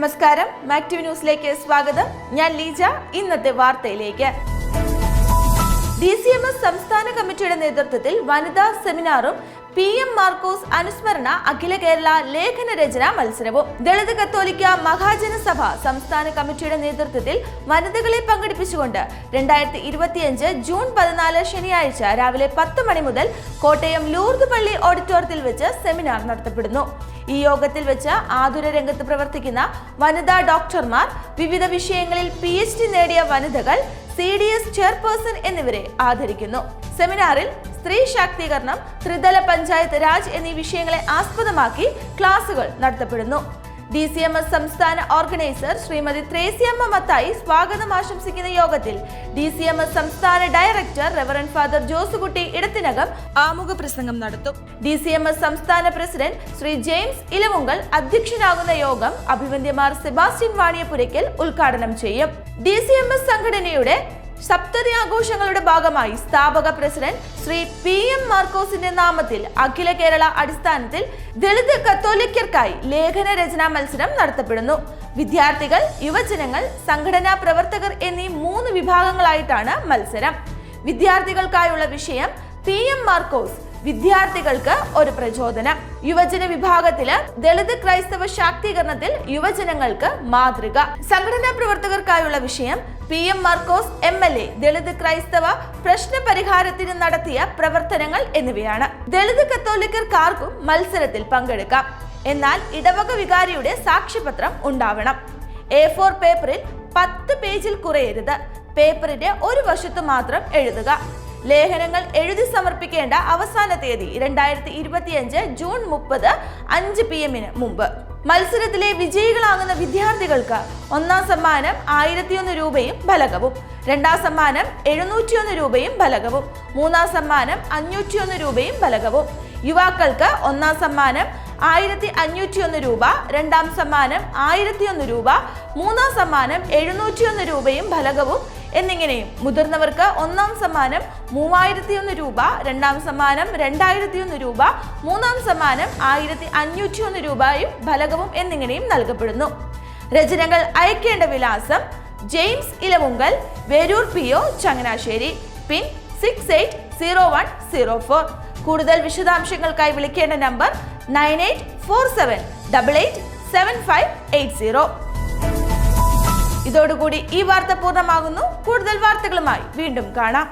നമസ്കാരം. മാക്ടിവ് ന്യൂസിലേക്ക് സ്വാഗതം. ഞാൻ ലീജ. ഇന്നത്തെ വാർത്തയിലേക്ക്. ഡി സി എം എസ് സംസ്ഥാന കമ്മിറ്റിയുടെ നേതൃത്വത്തിൽ വനിതാ സെമിനാറും പി എം മാർക്കോസ് അനുസ്മരണ അഖില കേരള ലേഖന രചന മത്സരവും. ദളിത് കത്തോലിക്ക മഹാജനസഭ സംസ്ഥാന കമ്മിറ്റിയുടെ നേതൃത്വത്തിൽ വനിതകളെ പങ്കെടുപ്പിച്ചുകൊണ്ട് രണ്ടായിരത്തി ഇരുപത്തിയഞ്ച് ജൂൺ പതിനാല് ശനിയാഴ്ച രാവിലെ പത്ത് മണി മുതൽ കോട്ടയം ലൂർദ് പള്ളി ഓഡിറ്റോറിയത്തിൽ വെച്ച് സെമിനാർ നടത്തപ്പെടുന്നു. ഈ യോഗത്തിൽ വെച്ച് ആതുര രംഗത്ത് പ്രവർത്തിക്കുന്ന വനിതാ ഡോക്ടർമാർ വിവിധ വിഷയങ്ങളിൽ പി എച്ച് ഡി നേടിയ വനിതകൾ സി ഡി എസ് ചെയർപേഴ്സൺ എന്നിവരെ ആദരിക്കുന്നു. സെമിനാറിൽ സ്ത്രീ ശാക്തീകരണം ത്രിതല പഞ്ചായത്ത് രാജ് എന്നീ വിഷയങ്ങളെ ആസ്പദമാക്കി ക്ലാസുകൾ നടത്തപ്പെടുന്നു. ഡി സി എം എസ് സംസ്ഥാന ഓർഗനൈസർ ശ്രീമതി ത്രേസ്യമ്മ മത്തായി സ്വാഗതം ആശംസിക്കുന്ന യോഗത്തിൽ ഡി സി എം എസ് സംസ്ഥാന director reverend father Josekutty Idathinakam ആമുഖ പ്രസംഗം നടത്തും. ഡി സി എം എസ് സംസ്ഥാന പ്രസിഡന്റ് ശ്രീ ജെയിംസ് ഇലവുങ്കൽ അധ്യക്ഷനാകുന്ന യോഗം അഭിവന്ദ്യമാർ സെബാസ്റ്റ്യൻ വാണിയപുരയ്ക്കൽ ഉദ്ഘാടനം ചെയ്യും. ഡി സി എം എസ് സംഘടനയുടെ സപ്തതി ആഘോഷങ്ങളുടെ ഭാഗമായി സ്ഥാപക പ്രസിഡന്റ് ശ്രീ പി എം മാർക്കോസിന്റെ നാമത്തിൽ അഖില കേരള അടിസ്ഥാനത്തിൽ ദളിത് കത്തോലിക്കർക്കായി ലേഖന രചനാ മത്സരം നടത്തപ്പെടുന്നു. വിദ്യാർത്ഥികൾ യുവജനങ്ങൾ സംഘടനാ പ്രവർത്തകർ എന്നീ മൂന്ന് വിഭാഗങ്ങളായിട്ടാണ് മത്സരം. വിദ്യാർത്ഥികൾക്കായുള്ള വിഷയം പി എം മാർക്കോസ് വിദ്യാർത്ഥികൾക്ക് ഒരു പ്രചോദനം. യുവജന വിഭാഗത്തിൽ ദളിത് ക്രൈസ്തവ ശാക്തീകരണത്തിൽ യുവജനങ്ങൾക്ക് മാതൃക. സംഘടനാ പ്രവർത്തകർക്കായുള്ള വിഷയം P M Markose M L A Dalit ക്രൈസ്തവ പ്രശ്ന പരിഹാരത്തിന് നടത്തിയ പ്രവർത്തനങ്ങൾ എന്നിവയാണ്. ദളിത് കത്തോലിക്കർക്കാർക്കും മത്സരത്തിൽ പങ്കെടുക്കാം. എന്നാൽ ഇടവക വികാരിയുടെ സാക്ഷ്യപത്രം ഉണ്ടാവണം. എ ഫോർ പേപ്പറിൽ പത്ത് പേജിൽ കുറയരുത്. പേപ്പറിന്റെ ഒരു വശത്ത് മാത്രം എഴുതുക. ലേഖനങ്ങൾ എഴുതി സമർപ്പിക്കേണ്ട അവസാന തീയതി രണ്ടായിരത്തി ഇരുപത്തിയഞ്ച് ജൂൺ മുപ്പത് അഞ്ച് പി എമ്മിന് മുമ്പ്. മത്സരത്തിലെ വിജയികളാകുന്ന വിദ്യാർത്ഥികൾക്ക് ഒന്നാം സമ്മാനം ആയിരത്തിയൊന്ന് രൂപയും ഫലകവും രണ്ടാം സമ്മാനം എഴുന്നൂറ്റിയൊന്ന് രൂപയും ഫലകവും മൂന്നാം സമ്മാനം അഞ്ഞൂറ്റിയൊന്ന് രൂപയും ഫലകവും. യുവാക്കൾക്ക് ഒന്നാം സമ്മാനം ആയിരത്തി അഞ്ഞൂറ്റിയൊന്ന് രൂപ രണ്ടാം സമ്മാനം ആയിരത്തിയൊന്ന് രൂപ മൂന്നാം സമ്മാനം എഴുന്നൂറ്റിയൊന്ന് രൂപയും ഫലകവും എന്നിങ്ങനെയും. മുതിർന്നവർക്ക് ഒന്നാം സമ്മാനം മൂവായിരത്തിയൊന്ന് രൂപ രണ്ടാം സമ്മാനം രണ്ടായിരത്തിയൊന്ന് രൂപ മൂന്നാം സമ്മാനം ആയിരത്തി അഞ്ഞൂറ്റിയൊന്ന് രൂപയും ഫലകവും എന്നിങ്ങനെയും നൽകപ്പെടുന്നു. രചനകൾ അയക്കേണ്ട വിലാസം James Elavunkal Veroor P O Changanassery pin six eight zero one zero four. കൂടുതൽ വിശദാംശങ്ങൾക്കായി വിളിക്കേണ്ട number nine eight four seven double eight seven five eight zero. ഇതോടുകൂടി ഈ വാർത്ത പൂർണമാകുന്നു. കൂടുതൽ വാർത്തകളുമായി വീണ്ടും കാണാം.